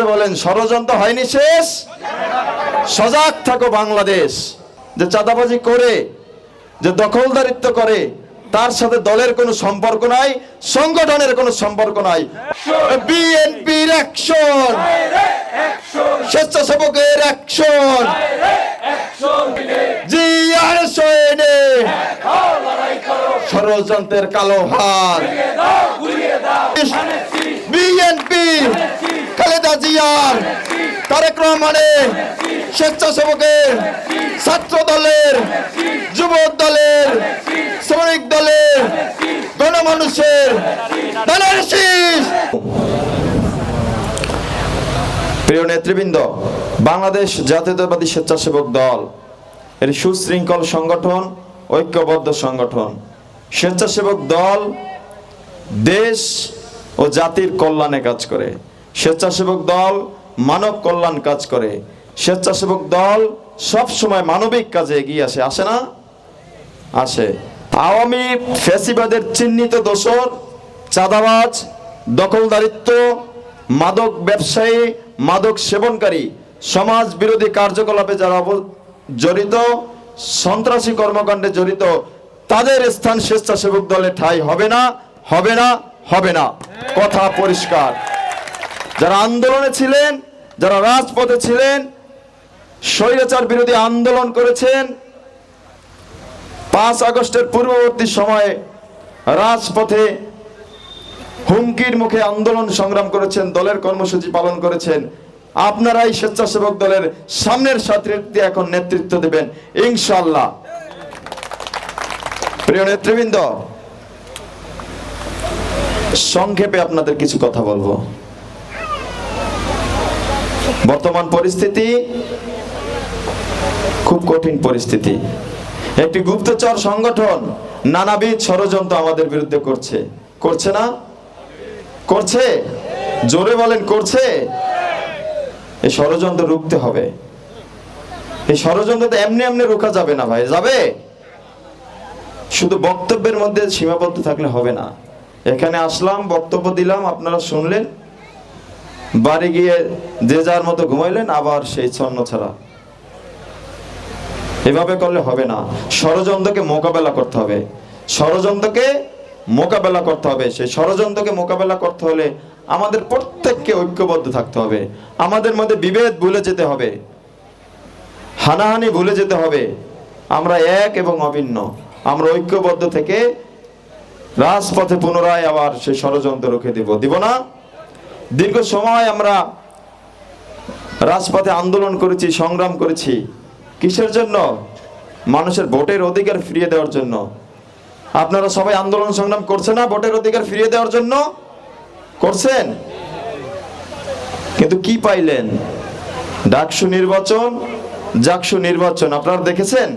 সাথে বলেন, ষড়যন্ত্র হয়নি শেষ। সজাগ থাকো বাংলাদেশ। যে চাঁদাবাজি করে, যে দখলদারিত্ব করে, তার সাথে দলের কোনো সম্পর্ক নাই, সংগঠনের কোনো সম্পর্ক নাই। বিএনপির অ্যাকশন স্বেচ্ছাসেবকের অ্যাকশন জি আর সৈনে ষড়যন্ত্রের কালো হাত বিএনপি। খালেদা জিয়ার তারেক রহমানের স্বেচ্ছাসেবকের ছাত্র দলের যুব দলের শ্রমিক দলের, গণমানুষের প্রিয় নেতৃবৃন্দ, বাংলাদেশ জাতীয়তাবাদী স্বেচ্ছাসেবক দল, এর সুশৃঙ্খল সংগঠন, ঐক্যবদ্ধ সংগঠন। স্বেচ্ছাসেবক দল দেশ ও জাতির কল্যাণে কাজ করে। স্বেচ্ছাসেবক দল মানব কল্যাণ কাজ করে। স্বেচ্ছাসেবক দল সব সময় মানবিক কাজে এগিয়ে আসে। আসে না? আসে। আওয়ামী ফ্যাসিবাদের চিহ্নিত দোষর, চাঁদাবাজ, দখলদারিত্ব, মাদক ব্যবসায়ী, মাদক সেবনকারী সমাজ বিরোধী কার্যকলাপে যারা জড়িত, সন্ত্রাসী কর্মকাণ্ডে জড়িত, তাদের স্থান স্বেচ্ছাসেবক দলে ঠাই হবে না হবে না হবে না। কথা পরিষ্কার। যারা আন্দোলনে ছিলেন, যারা রাজপথে ছিলেন, স্বৈরাচার বিরোধী আন্দোলন করেছেন, পাঁচ আগস্টের পূর্ববর্তী সময়ে রাজপথে হুমকির মুখে আন্দোলন সংগ্রাম করেছেন, দলের কর্মসূচি পালন করেছেন, আপনারাই স্বেচ্ছাসেবক দলের সামনের সাথে এখন নেতৃত্ব দেবেন ইনশাল্লাহ প্রিয় নেতৃবৃন্দ, সংক্ষেপে আপনাদের কিছু কথা বলব। বর্তমান পরিস্থিতি খুব কঠিন পরিস্থিতি। একটি গুপ্তচর সংগঠন নানাবিধ ষড়যন্ত্র আমাদের বিরুদ্ধে করছে। করছে না? করছে? জোরে বলেন, করছে? এই ষড়যন্ত্র রুখতে হবে। এই ষড়যন্ত্র তো এমনি এমনি রোকা যাবে না ভাই, যাবে? শুধু বক্তব্যের মধ্যে সীমাবদ্ধ থাকলে হবে না। এখানে আসলাম, বক্তব্য দিলাম, আপনারা শুনলেন। বাড়ি গিয়ে যে যার মতো ঘুমাইলেন, আবার সেই ছন্ন ছাড়া। এভাবে করলে হবে না। ষড়যন্ত্রকে মোকাবেলা করতে হবে। ষড়যন্ত্রকে মোকাবেলা করতে হবে। সেই ষড়যন্ত্রকে মোকাবেলা করতে হলে আমাদের প্রত্যেককে ঐক্যবদ্ধ থাকতে হবে। আমাদের মধ্যে বিভেদ ভুলে যেতে হবে। হানাহানি ভুলে যেতে হবে। আমরা এক এবং অভিন্ন। আমরা ঐক্যবদ্ধ থেকে রাজপথে পুনরায় আবার সেই ষড়যন্ত্র রুখে দিব। দিব না? দীর্ঘ সময় আমরা রাজপথে আন্দোলন করেছি, সংগ্রাম করেছি। কিসের জন্য? মানুষের ভোটের অধিকার ফিরিয়ে দেওয়ার জন্য। আপনারা সবাই আন্দোলন, সংগ্রাম করছে না ভোটের অধিকার ফিরিয়ে দেওয়ার জন্য? করছেন? কিন্তু কি পাইলেন? ডাকসু নির্বাচন, জাকসু নির্বাচন। আপনারা দেখেছেন?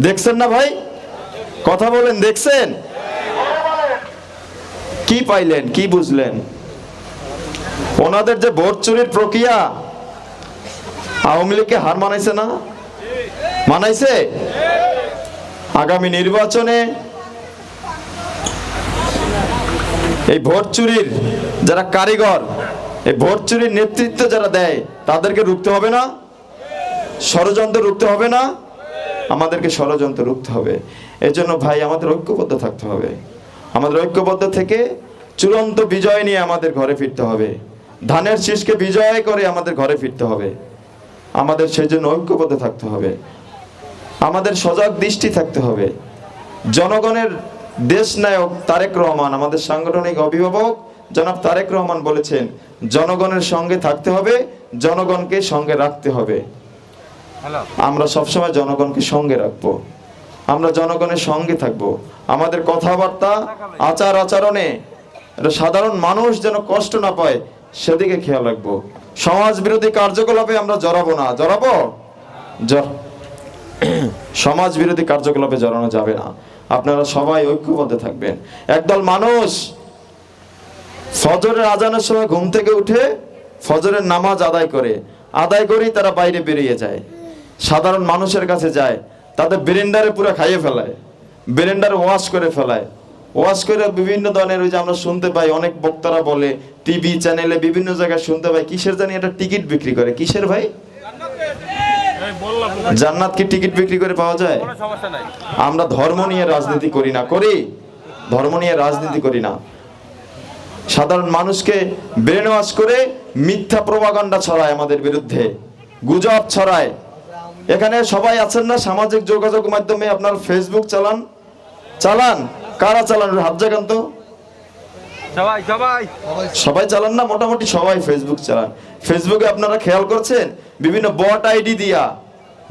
দেখছেন না ভাই? কথা বলেন, দেখছেন? কি পাইলেন? কি বুঝলেন? ওনাদের যে ভোট চুরির প্রক্রিয়া, আওয়ামী লীগকে হার মানাইছে না? মানাইছে? আগামী নির্বাচনে এই ভোট চুরির যারা কারিগর, এই ভোট চুরির নেতৃত্ব যারা দেয়, তাদেরকে রুখতে হবে না? ষড়যন্ত্র রুখতে হবে না? আমাদেরকে ষড়যন্ত্র রুখতে হবে। এই জন্য ভাই, আমাদের ঐক্যবদ্ধ থাকতে হবে। আমাদের ঐক্যবদ্ধ থেকে চূড়ান্ত বিজয় নিয়ে আমাদের ঘরে ফিরতে হবে। ধানের শীষকে বিজয় করে আমাদের ঘরে ফিরতে হবে। আমাদের সেই জন্য ঐক্যবদ্ধ থাকতে হবে। আমাদের সজাগ দৃষ্টি থাকতে হবে। জনগণের দেশ নায়ক তারেক রহমান আমাদের সাংগঠনিক অভিভাবক জনাব তারেক রহমান বলেছেন জনগণের সঙ্গে থাকতে হবে জনগণকে সঙ্গে রাখতে হবে। আমরা সবসময় জনগণকে সঙ্গে রাখব। আমরা জনগণের সঙ্গে থাকব। আমাদের কথাবার্তা আচার আচরণে সাধারণ মানুষ যেন কষ্ট না পায় সেদিকে খেয়াল রাখব। সমাজ বিরোধী কার্যকলাপে আমরা জড়াবো না। জড়াবো? সমাজ বিরোধী কার্যকলাপে জড়ানো যাবে না। আপনারা সবাই ঐক্যবদ্ধ থাকবেন। একদল মানুষ ফজরের আজানের সময় ঘুম থেকে উঠে ফজরের নামাজ আদায় করে, আদায় করেই তারা বাইরে বেরিয়ে যায়। সাধারণ মানুষের কাছে যায়, তাদের বেরেন্ডারে পুরো খাইয়ে ফেলায়, বেরেন্ডারে ওয়াশ করে ফেলায়। ওয়াজ করে বিভিন্ন ধরনের ওই যে আমরা শুনতে পাই অনেক বক্তারা বলে টিভি চ্যানেলে বিভিন্ন জায়গায় শুনতে পাই কিসের জানি এটা টিকিট বিক্রি করে? কিসের ভাই? জান্নাত কি টিকিট বিক্রি করে পাওয়া যায়? আমরা ধর্ম নিয়ে রাজনীতি করি না করি? ধর্ম নিয়ে রাজনীতি করি না। সাধারণ মানুষকে ব্রেন ওয়াশ করে মিথ্যা প্রবাগান্ডা ছড়ায় আমাদের বিরুদ্ধে। গুজব ছড়ায়। এখানে সবাই আছেন না? সামাজিক যোগাযোগ মাধ্যমে আপনার ফেসবুক চালান। চালান। কারা চালান হাত জাগান তো? সবাই সবাই। সবাই চালান না? মোটামুটি সবাই ফেসবুক চালান। ফেসবুকে আপনারা খেয়াল করছেন? বিভিন্ন বট আইডি দিয়া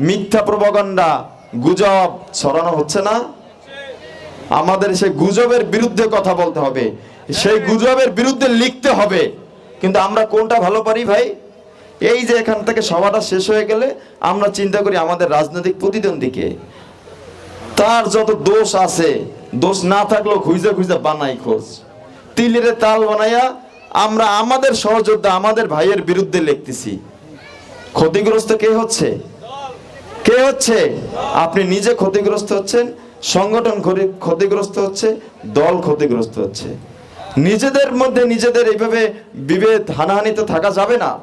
মিথ্যা প্রবাগান্ডা গুজব ছড়ানো হচ্ছে না? আমাদের সেই গুজবের বিরুদ্ধে কথা বলতে হবে। সেই গুজবের বিরুদ্ধে লিখতে হবে। কিন্তু আমরা কোনটা ভালো পারি ভাই? এই যে এখান থেকে সভাটা শেষ হয়ে গেলে আমরা চিন্তা করি আমাদের রাজনৈতিক প্রতিদ্বন্দ্বীকে। তার যত দোষ আছে দোষ না থাকলেও খুঁজে খুঁজে বানাই খোঁজ। তিলের তাল বানাইয়া আমরা আমাদের সহযোদ্ধা, আমাদের ভাইয়ের বিরুদ্ধে লিখতেছি। ক্ষতিগ্রস্ত কে হচ্ছে? কে হচ্ছে? আপনি নিজে ক্ষতিগ্রস্ত হচ্ছেন, সংগঠন ক্ষতি- ক্ষতিগ্রস্ত হচ্ছে, দল ক্ষতিগ্রস্ত হচ্ছে। নিজেদের মধ্যে নিজেদের এইভাবে বিভেদ হানাহানিতে থাকা যাবে না।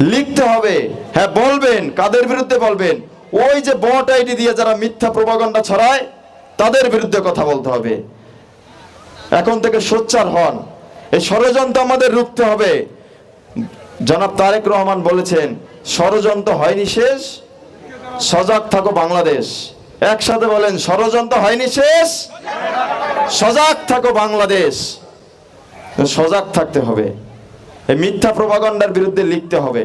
লিখতে হবে হ্যাঁ বলবেন, কাদের বিরুদ্ধে বলবেন? ওই যে বট আইডি দিয়ে যারা মিথ্যা প্রভাগণ্ডা ছড়ায় তাদের বিরুদ্ধে কথা বলতে হবে। এখন থেকে সোচ্চার হন। এই ষড়যন্ত্র আমাদের রুখতে হবে। জনাব তারেক রহমান বলেছেন, ষড়যন্ত্র হয়নি শেষ, সজাগ থাকো বাংলাদেশ। একসাথে বলেন, ষড়যন্ত্র হয়নি শেষ, সজাগ থাকো বাংলাদেশ। সজাগ থাকতে হবে। এই মিথ্যা প্রভাগণ্ডার বিরুদ্ধে লিখতে হবে।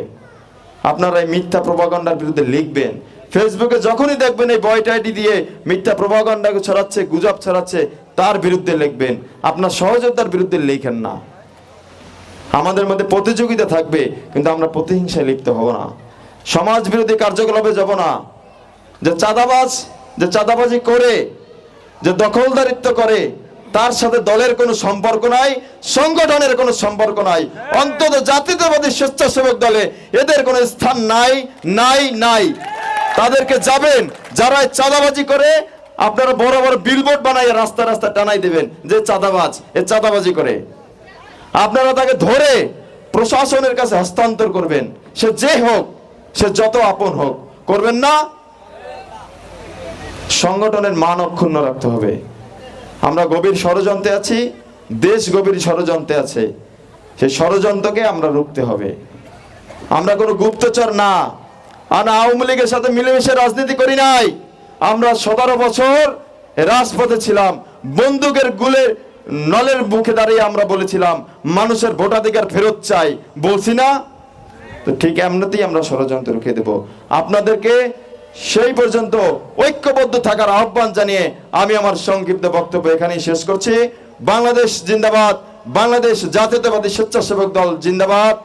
আপনারা এই মিথ্যা প্রভাগণ্ডার বিরুদ্ধে লিখবেন। ফেসবুকে যখনই দেখবেন এই বয়টা আইডি দিয়ে মিথ্যা প্রভাগণ্ডাকে ছড়াচ্ছে, গুজব ছড়াচ্ছে, তার বিরুদ্ধে লিখবেন। আপনার সহযোদ্ধার বিরুদ্ধে লিখেন না। আমাদের মধ্যে প্রতিযোগিতা থাকবে, কিন্তু আমরা প্রতিহিংসায় লিপ্ত হব না। সমাজ বিরোধী কার্যকলাপে যাব না। যে চাঁদাবাজ, যে চাঁদাবাজি করে, যে দখলদারিত্ব করে, তার সাথে দলের কোনো সম্পর্ক নাই, সংগঠনের কোনো সম্পর্ক নাই। অন্তত জাতীয়তাবাদী স্বেচ্ছাসেবক দলে এদের কোনো স্থান নাই নাই নাই। তাদেরকে যাবেন, যারা চাঁদাবাজি করে, আপনারা বড় বড় বিলবোর্ড বানাই রাস্তা রাস্তা টানাই দেবেন যে চাঁদাবাজ, এ চাঁদাবাজি করে। আপনারা তাকে ধরে প্রশাসনের কাছে হস্তান্তর করবেন। সে যে হোক, সে যত আপন হোক, করবেন না? সংগঠনের মান অক্ষুণ্ণ রাখতে হবে। আমরা গভীর ষড়যন্ত্রে আছি, দেশ গভীর ষড়যন্ত্রে আছে। সেই ষড়যন্ত্রকে আমরা রুখতে হবে। আমরা কোনো গুপ্তচর না। আর আওয়ামী লীগের সাথে মিলেমিশে রাজনীতি করি নাই। আমরা সতেরো বছর রাজপথে ছিলাম, বন্দুকের গুলে নলের মুখে দাঁড়িয়ে আমরা বলেছিলাম, মানুষের ভোটাধিকার ফেরত চাই। বলছি না? তো ঠিক এমনিতেই আমরা ষড়যন্ত্র রুখে দেব। আপনাদেরকে সেই পর্যন্ত ঐক্যবদ্ধ থাকার আহ্বান জানিয়ে আমি আমার সংক্ষিপ্ত বক্তব্য এখানেই শেষ করছি। বাংলাদেশ জিন্দাবাদ, বাংলাদেশ জাতীয়তাবাদী স্বেচ্ছাসেবক দল জিন্দাবাদ।